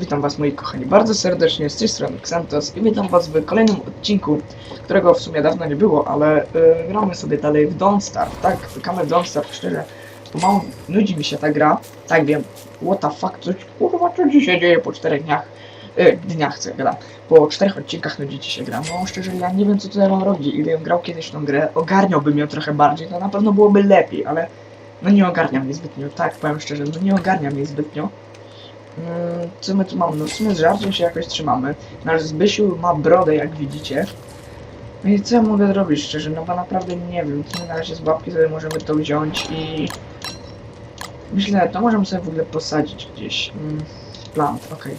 Witam Was moi kochani bardzo serdecznie z tej strony Xantos i witam Was w kolejnym odcinku, którego w sumie dawno nie było, ale y, gramy sobie dalej w Don't Start, tak? Wykamy w Don't Start, szczerze, pomału nudzi mi się ta gra, tak wiem, what the fuck, coś, kurwa, co ci się dzieje po czterech dniach, y, dniach co gra, po czterech odcinkach nudzi ci się gra, no szczerze, ja nie wiem co tutaj mam robić, gdybym grał kiedyś tą grę, ogarniałbym ją trochę bardziej, to na pewno byłoby lepiej, ale no nie ogarnia mnie zbytnio, tak, powiem szczerze, no nie ogarnia mnie zbytnio. Mm, Co my tu mamy? No w sumie z żarciem się jakoś trzymamy. Nasz Zbysiu ma brodę, jak widzicie. No i co ja mogę zrobić szczerze? No bo naprawdę nie wiem. My na razie z babki sobie możemy to wziąć i... Myślę, to możemy sobie w ogóle posadzić gdzieś. Mm, plant, okej.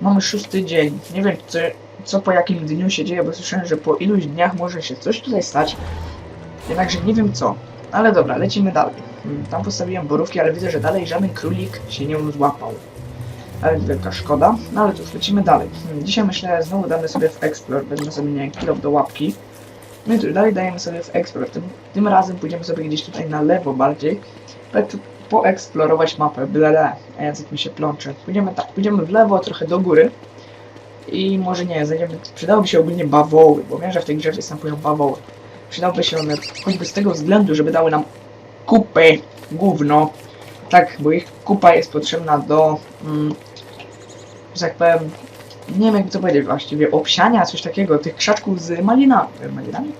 Mamy szósty dzień. Nie wiem, co, co po jakim dniu się dzieje, bo słyszałem, że po iluś dniach może się coś tutaj stać. Jednakże nie wiem co. Ale dobra, lecimy dalej. Mm, Tam postawiłem borówki, ale widzę, że dalej żaden królik się nie złapał. Ale wielka szkoda. No ale cóż, lecimy dalej. Mm, Dzisiaj myślę, znowu damy sobie w Explore. Wezmę sobie, nie wiem, kilo do łapki. No i tu dalej dajemy sobie w Explore. Tym, tym razem pójdziemy sobie gdzieś tutaj na lewo bardziej. Po- Poeksplorować mapę. Byle, a język mi się plącze. Pójdziemy tak, pójdziemy w lewo, trochę do góry. I może nie, znajdziemy, przydałoby się ogólnie bawoły, bo wiem, że w tej grze występują bawoły. Przydałby się one choćby z tego względu, żeby dały nam kupy, gówno. Tak, bo ich kupa jest potrzebna do, mm, że tak powiem, nie wiem jak to powiedzieć właściwie, obsiania, coś takiego, tych krzaczków z malinami. E, Malinami?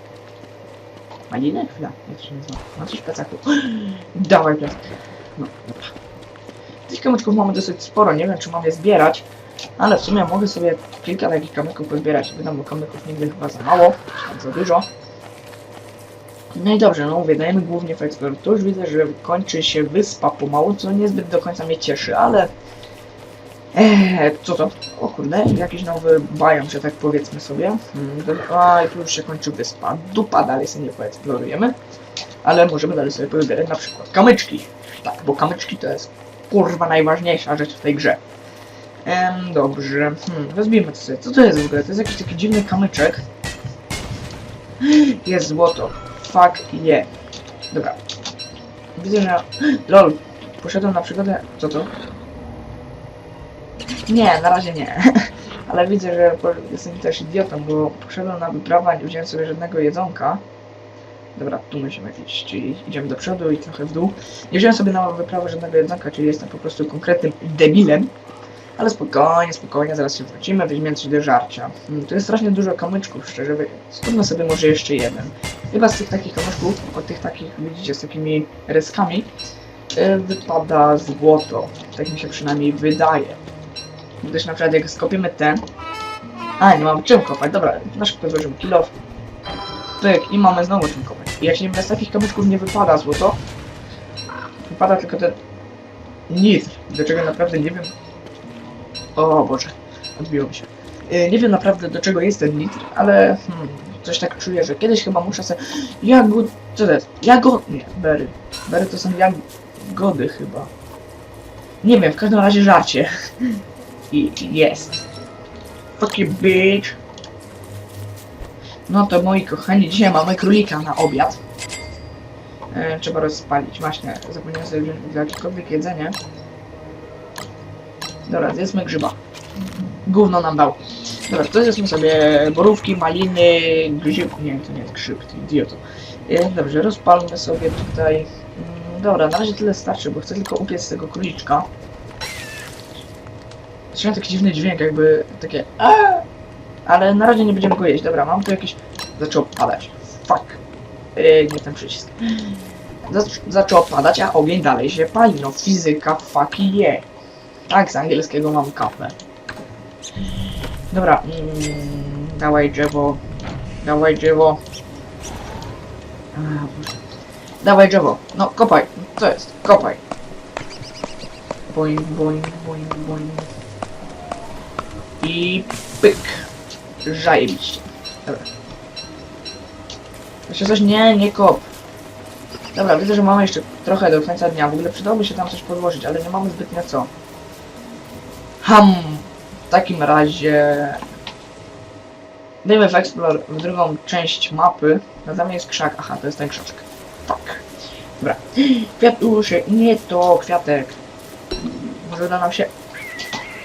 Maliny? Chwila, jak to się nazywa? No coś w plecaku. Dawaj plecak. No, dobra. Tych kamyczków mamy dosyć sporo, nie wiem czy mam je zbierać, ale w sumie mogę sobie kilka takich kamyków pozbierać. Wiadomo, kamyków nigdy chyba za mało, czy tam za dużo. No i dobrze, no mówię, dajemy głównie w Explorer. Tu już widzę, że kończy się wyspa pomału, co niezbyt do końca mnie cieszy, ale... Eee, co to? O kurde, jakiś nowy biom, że tak powiedzmy sobie. Hmm, a, i tu już się kończy wyspa. Dupa dalej sobie nie poeksplorujemy. Ale możemy dalej sobie pozbierać na przykład kamyczki. Tak, bo kamyczki to jest kurwa najważniejsza rzecz w tej grze. Em, dobrze, hmm, wezmijmy to sobie. Co to jest w ogóle? To jest jakiś taki dziwny kamyczek. Jest złoto. Fuck yeah. Dobra. Widzę, że... LOL. Poszedłem na przygodę... Co to? Nie, na razie nie. Ale widzę, że jestem też idiotą, bo poszedłem na wyprawę, nie wziąłem sobie żadnego jedzonka. Dobra, tu musimy iść, czyli idziemy do przodu i trochę w dół. Nie wziąłem sobie na wyprawę żadnego jedzonka, czyli jestem po prostu konkretnym debilem. Ale spokojnie, spokojnie, zaraz się wrócimy, weźmiemy coś do żarcia. Mm, Tu jest strasznie dużo kamyczków, szczerze, skądmy sobie może jeszcze jeden. Chyba z tych takich kamyczków, od tych takich, widzicie, z takimi reskami, yy, wypada złoto. Tak mi się przynajmniej wydaje. Gdyż na przykład jak skopiemy ten... A, nie mam czym kopać, dobra, na szybko złożymy kilof. Pyk, i mamy znowu czym kopać. I jak się bez takich kamyczków nie wypada złoto, wypada tylko ten nitr, do czego naprawdę nie wiem. O Boże, odbiło mi się. Yy, nie wiem naprawdę do czego jest ten nitr, ale hmm, coś tak czuję, że kiedyś chyba muszę sobie... Jagód... Co to jest? Jagod... Nie, bery. Bery to są jagody chyba. Nie wiem, w każdym razie żarcie. I i jest. Fuck you, bitch. No to moi kochani, dzisiaj mamy królika na obiad. E, trzeba rozpalić. Właśnie, zapomniałem sobie wziąć jakiekolwiek jedzenie. Dobra, zjedzmy grzyba. Gówno nam dał. Dobra, to zjedzmy sobie borówki, maliny, grzyb... Nie, to nie jest grzyb, ty idioto. E, dobrze, rozpalmy sobie tutaj... Mm, Dobra, na razie tyle starczy, bo chcę tylko upiec tego króliczka. Słyszałem taki dziwny dźwięk, jakby takie! Ale na razie nie będziemy go jeść. Dobra, mam tu jakieś... Zaczął padać. Fuck. Yy, nie ten przycisk. Zac zaczął padać, a ogień dalej się pali. No fizyka fuck yeah. Tak, z angielskiego mam kapę. Dobra, mm, dawaj drzewo. Dawaj drzewo. Dawaj drzewo. No, kopaj. Co jest? Kopaj. Boing, boing, boing, boing. I pyk. Zajebiście. Dobra. Jeszcze coś? Nie, nie kop. Dobra, widzę, że mamy jeszcze trochę do końca dnia. W ogóle przydałoby się tam coś podłożyć, ale nie mamy zbytnio co. Ham! W takim razie... Dajmy w Explore w drugą część mapy. Na mnie jest krzak. Aha, to jest ten krzaczek. Tak. Dobra. Kwiatuszek. Nie to kwiatek. Może uda nam się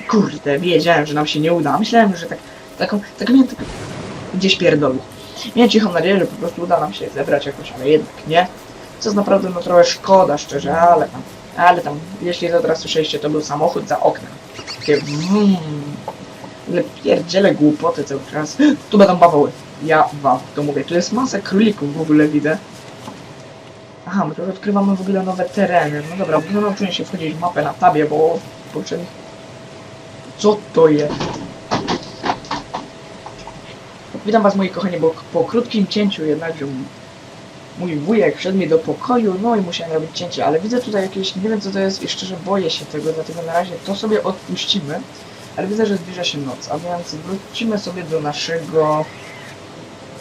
Kurde, wiedziałem, że nam się nie uda. Myślałem, że tak, taką, tak miałem tak gdzieś pierdolu. Miałem cichą nadzieję, że po prostu uda nam się zebrać jakoś, ale jednak nie. Co jest naprawdę no trochę szkoda, szczerze, ale tam, ale tam, jeśli to teraz słyszeliście, to był samochód za oknem. Takie wum. Ale pierdziele głupoty cały czas. Tu będą bawoły. Ja wam to mówię. Tu jest masa królików w ogóle widzę. Aha, my tu odkrywamy w ogóle nowe tereny. No dobra, no nauczyłem się wchodzić w mapę na tabie, bo w. Co to jest? Witam was moi kochani, bo po krótkim cięciu jednakże mój wujek wszedł mi do pokoju, no i musiałem robić cięcie, ale widzę tutaj jakieś, nie wiem co to jest i szczerze boję się tego, dlatego na razie to sobie odpuścimy, ale widzę, że zbliża się noc, a więc wrócimy sobie do naszego...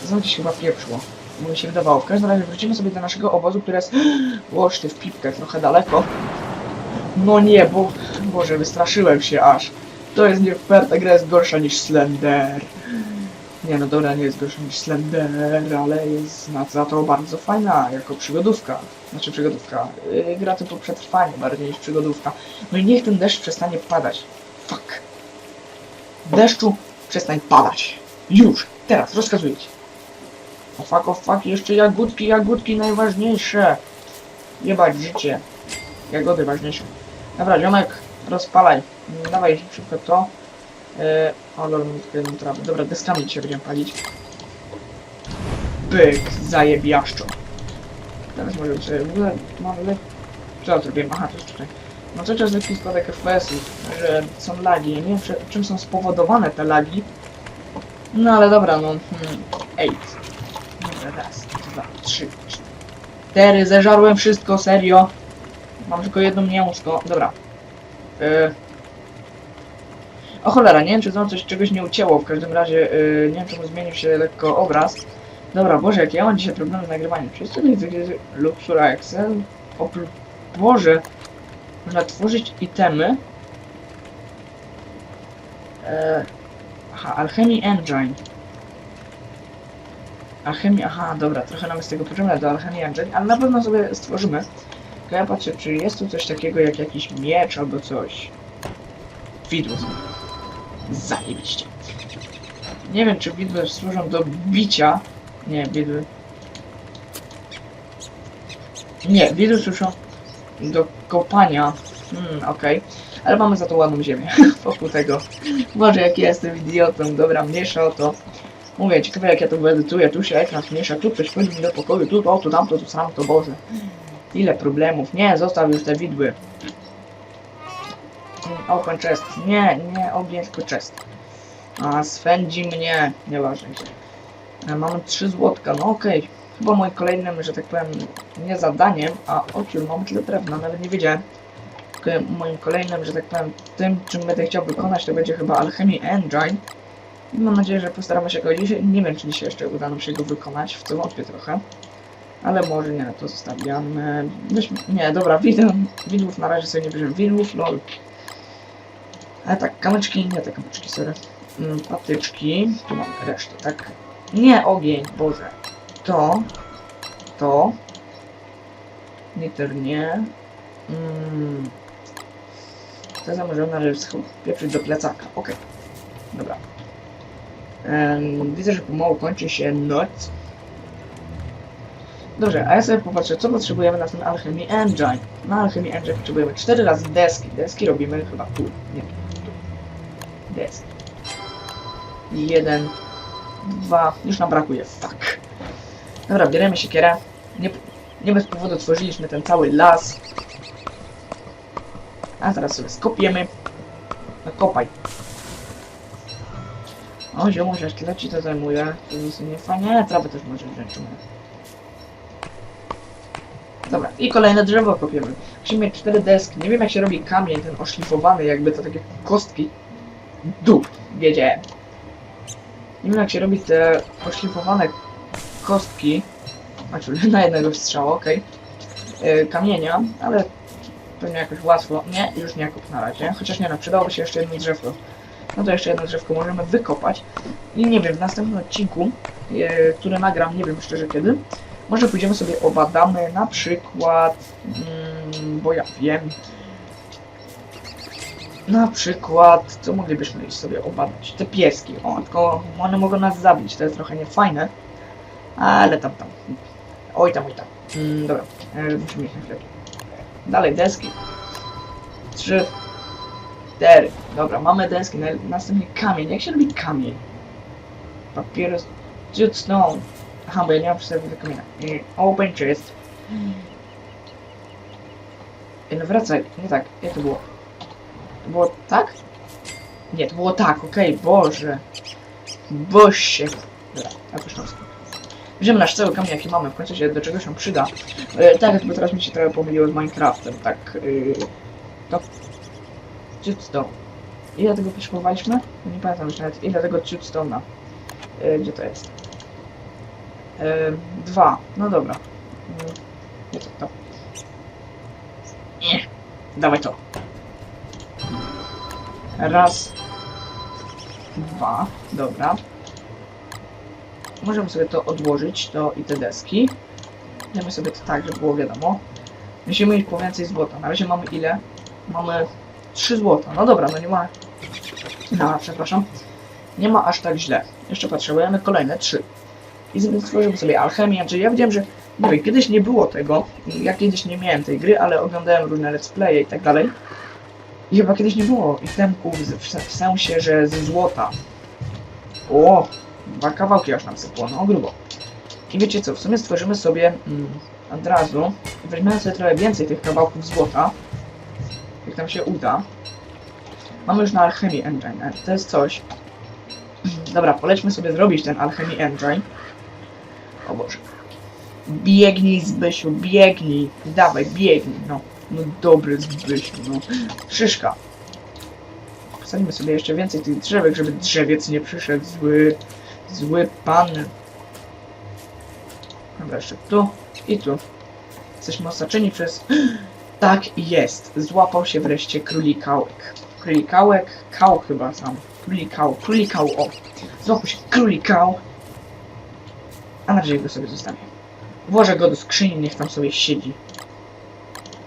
Znowu gdzieś chyba pieprzło, bo mi się wydawało. W każdym razie wrócimy sobie do naszego obozu, który jest... Łoż ty w pipkę, trochę daleko. No nie, bo... Boże, wystraszyłem się aż. To jest nie fair, ta gra jest gorsza niż Slender. Nie no dobra, nie jest gorsza niż Slender, ale jest na za to bardzo fajna jako przygodówka. Znaczy przygodówka. Yy, gra typu przetrwanie bardziej niż przygodówka. No i niech ten deszcz przestanie padać. Fuck. Deszczu, przestań padać. Już, teraz, rozkazuję ci. O fuck, o fuck, jeszcze jagódki, jagódki najważniejsze. Jebać życie. Jagody ważniejsze. Dobra, ziomek, rozpalaj. Mm, Dawaj szybko to. Yy, o lol, mam tylko jedną trawę. Dobra, deskami dzisiaj będziemy palić. Byk, zajebiaszczo. Teraz może być, w ogóle mam le... Co zrobiłem? Aha, to jest tutaj. No cały czas lekki spadek FPS-ów, że są lagi. Nie wiem, czy- czym są spowodowane te lagi. No ale dobra, no. Hmm. Ej. Dobra, raz, dwa, trzy, cztery. Zeżarłem wszystko, serio. Mam tylko jedno mięsko. Dobra. Yy. O cholera, nie wiem czy znowu coś czegoś nie ucięło, w każdym razie yy, nie wiem czemu zmienił się lekko obraz. Dobra, Boże, jak ja mam dzisiaj problemy z nagrywaniem. Czy jest to Luxura Excel? Oprócz... Boże! Można tworzyć itemy. Eee, aha, Alchemy Engine. Alchemii, aha, dobra, trochę nam z tego potrzebne do Alchemy Engine, ale na pewno sobie stworzymy. Ja patrzę, czy jest tu coś takiego jak jakiś miecz albo coś. Widło. Zajebiście. Nie wiem, czy widły służą do bicia. Nie, widły. Nie, widły służą do kopania. Hmm, okej. Ale mamy za to ładną ziemię wokół tego. Boże, jak ja jestem idiotą. Dobra, mniejsza o to. Mówię, ciekawe jak ja to wyedytuję. Tu się ekran zmniejsza, tu coś wchodzi mi do pokoju, tu to, tu tamto, tu sam to, Boże. Ile problemów. Nie, zostaw już te widły. Open chest. Nie, nie tylko chest. A, swędzi mnie. Nieważne. E, Mamy trzy złotka, no okej. Chyba moim kolejnym, że tak powiem, nie zadaniem, a o ciul, mam tyle drewna, nawet nie wiedziałem. Moim kolejnym, że tak powiem, tym, czym będę chciał wykonać, to będzie chyba Alchemy Engine. I mam nadzieję, że postaramy się go dzisiaj, nie wiem, czy dzisiaj jeszcze uda nam się go wykonać, w co wątpię trochę. Ale może nie, to zostawiamy. Weźmy, nie, dobra, widzę, widłów na razie sobie nie bierzemy. Widłów, lol. Ale tak, kamyczki, nie te kamyczki, sorry. Mm, patyczki, tu mam resztę, tak? Nie ogień, Boże. To, to, niter nie. Mm. To zamożona, żeby pieprzyć do plecaka, okej. Dobra. Em, widzę, że pomału kończy się noc. Dobrze, a ja sobie popatrzę, co potrzebujemy na ten Alchemy Engine. Na Alchemy Engine potrzebujemy 4 razy deski. Deski robimy chyba tu, nie Deski. Jeden, dwa, już nam brakuje, fuck. Dobra, bierzemy siekierę. Nie, nie bez powodu tworzyliśmy ten cały las. A teraz sobie skopiemy. No kopaj. O, ziomuś, aż tyle ci to zajmuje. To jest nie fajnie, trawę też może wziąć. Dobra, i kolejne drzewo kopiemy. Musimy mieć cztery deski. Nie wiem jak się robi kamień, ten oszlifowany, jakby to takie kostki. Dup, wiedziałem. Nie wiem jak się robi te oszlifowane kostki. Znaczy na jednego strzała, okej. Yy, Kamienia, ale pewnie jakoś łatwo. Nie, już nie kup na razie. Chociaż nie no, przydałoby się jeszcze jedno drzewko. No to jeszcze jedno drzewko możemy wykopać. I nie wiem, w następnym odcinku, yy, który nagram, nie wiem szczerze kiedy, może pójdziemy sobie obadamy na przykład, mm, bo ja wiem, Na przykład, co moglibyśmy iść sobie obadać? Te pieski. O, tylko one mogą nas zabić, to jest trochę niefajne. Ale tam, tam. Oj tam, oj tam. Mm, dobra, e, musimy iść na chwilę. Dalej, deski. Trzy. Cztery. Dobra, mamy deski. Na, następnie kamień. Jak się robi kamień? Papierus. Jute stone. Aha, bo ja nie mam przy sobie kamienia. I open chest. Ej, no wracaj. Nie tak. Jak to było? To było tak? Nie, to było tak. Okej, Boże. Boże. Dobra, jakoś tam. Bierzemy nasz cały kamień, jaki mamy, w końcu się do czegoś on przyda. E, tak, bo teraz mi się trochę pomyliło z Minecraftem, tak. Yy, to... Jute stone. Ile tego potrzebowaliśmy? Nie pamiętam już nawet ile tego Jute stone'a. E, gdzie to jest? E, dwa. No dobra. Nie to, to. Nie. Dawaj to. Raz. Dwa. Dobra. Możemy sobie to odłożyć, to i te deski. Damy sobie to tak, żeby było wiadomo. Musimy mieć po więcej złota. Na razie mamy ile? Mamy 3 złota. No dobra, no nie ma... No, przepraszam. Nie ma aż tak źle. Jeszcze potrzebujemy kolejne 3. I stworzymy sobie alchemię. Czyli ja wiem, że wiem, kiedyś nie było tego. Ja kiedyś nie miałem tej gry, ale oglądałem różne let's playe i tak dalej. I chyba kiedyś nie było itemków w, w sensie, że ze złota. O, dwa kawałki aż nam sypło, no grubo. I wiecie co, w sumie stworzymy sobie mm, od razu, weźmiemy sobie trochę więcej tych kawałków złota, jak nam się uda. Mamy już na Alchemy Engine, to jest coś. Dobra, polećmy sobie zrobić ten Alchemy Engine. O Boże. Biegnij Zbysiu, biegnij. Dawaj, biegnij, no. No dobry Zbysiu, no. Szyszka. Posadzimy sobie jeszcze więcej tych drzewek, żeby drzewiec nie przyszedł zły, zły pan. Dobra, jeszcze tu i tu. Jesteśmy osaczeni przez... Tak jest. Złapał się wreszcie królikałek. Królikałek, kał chyba sam. Królikał, królikał, o. Złapał się królikał. A na razie go sobie zostawię. Włożę go do skrzyni, niech tam sobie siedzi.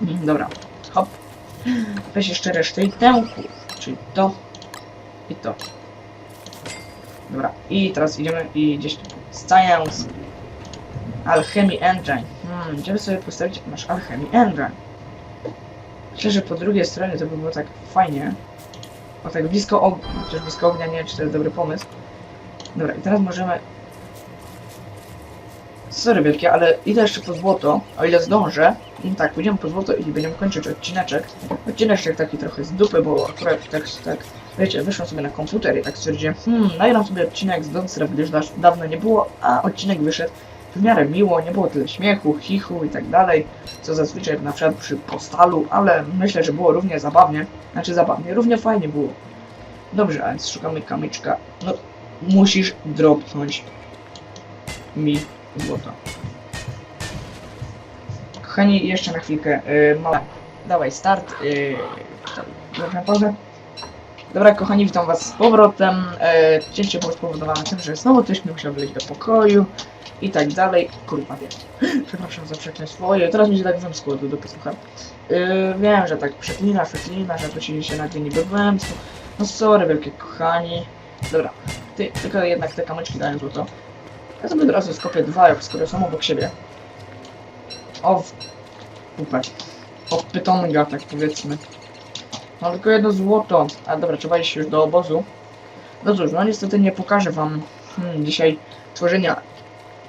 Dobra, hop. Weź jeszcze resztę itemków, czyli to i to. Dobra, i teraz idziemy i gdzieś tu. Science. Alchemy Engine. Hmm, gdzie sobie postawić nasz Alchemy Engine? Myślę, że po drugiej stronie to by było tak fajnie. O tak blisko ognia, chociaż blisko ognia nie wiem, czy to jest dobry pomysł. Dobra, i teraz możemy... Sorry wielkie, ale idę jeszcze po złoto, o ile zdążę. I tak, pójdziemy po złoto i będziemy kończyć odcineczek. Odcineczek taki trochę z dupy, bo akurat tak, tak, wiecie, wyszłam sobie na komputer i tak stwierdziłem, hmm, nagram sobie odcinek z Don't Starve, gdyż dawno nie było, a odcinek wyszedł w miarę miło, nie było tyle śmiechu, chichu i tak dalej, co zazwyczaj na przykład przy postalu, ale myślę, że było równie zabawnie, znaczy zabawnie, równie fajnie było. Dobrze, a więc szukamy kamyczka. No, musisz dropnąć mi złota. Kochani, jeszcze na chwilkę, yy, mała. Dawaj, start. Yy, Dobra. Dobra, kochani, witam was z powrotem. E, cięcie było spowodowane tym, że znowu ktoś mi musiał do pokoju i tak dalej. Kurwa, wiem. Przepraszam za przekleństwo. Ojej, teraz mi się tak wymskło do dupy, słucham. Yy, wiem, że tak przeklina, przeklina, że to się nagle niby wymskło. No sorry, wielkie kochani. Dobra, ty, tylko jednak te kamyczki dają złoto. Ja sobie od razu skopię dwa, jak skoro są obok siebie. O, w... O pytonga, tak powiedzmy. Mam tylko jedno złoto. A dobra, trzeba iść już do obozu. No cóż, no niestety nie pokażę wam hmm, dzisiaj tworzenia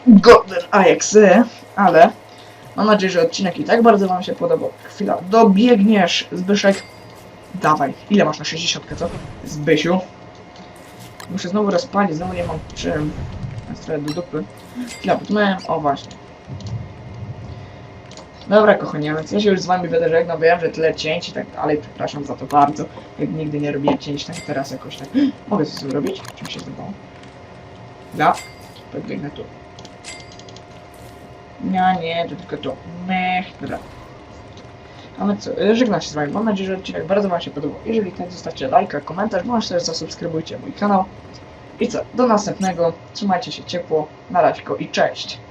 Golden Axe, ale mam nadzieję, że odcinek i tak bardzo wam się podobał. Chwila, dobiegniesz, Zbyszek. Dawaj, ile masz na 60, co? Zbysiu. Muszę znowu rozpalić, znowu nie mam czym. Jest trochę do dupy. Chwila, bo tu miałem, o właśnie. Dobra kochani, więc ja się już z wami będę żegnał, wiem, że tyle cięć i tak dalej, przepraszam za to bardzo. Jak nigdy nie robiłem cięć, tak teraz jakoś tak. Mogę coś zrobić? Czym się zdawało? Ja? Podbiegnę tu. Nie, nie, to tylko to. Mech, dobra. A my co, e, żegnam się z wami, mam nadzieję, że odcinek bardzo wam się podobał. Jeżeli tak, zostawcie lajka, komentarz, bądź też zasubskrybujcie mój kanał. I co, do następnego, trzymajcie się ciepło, na razie i cześć!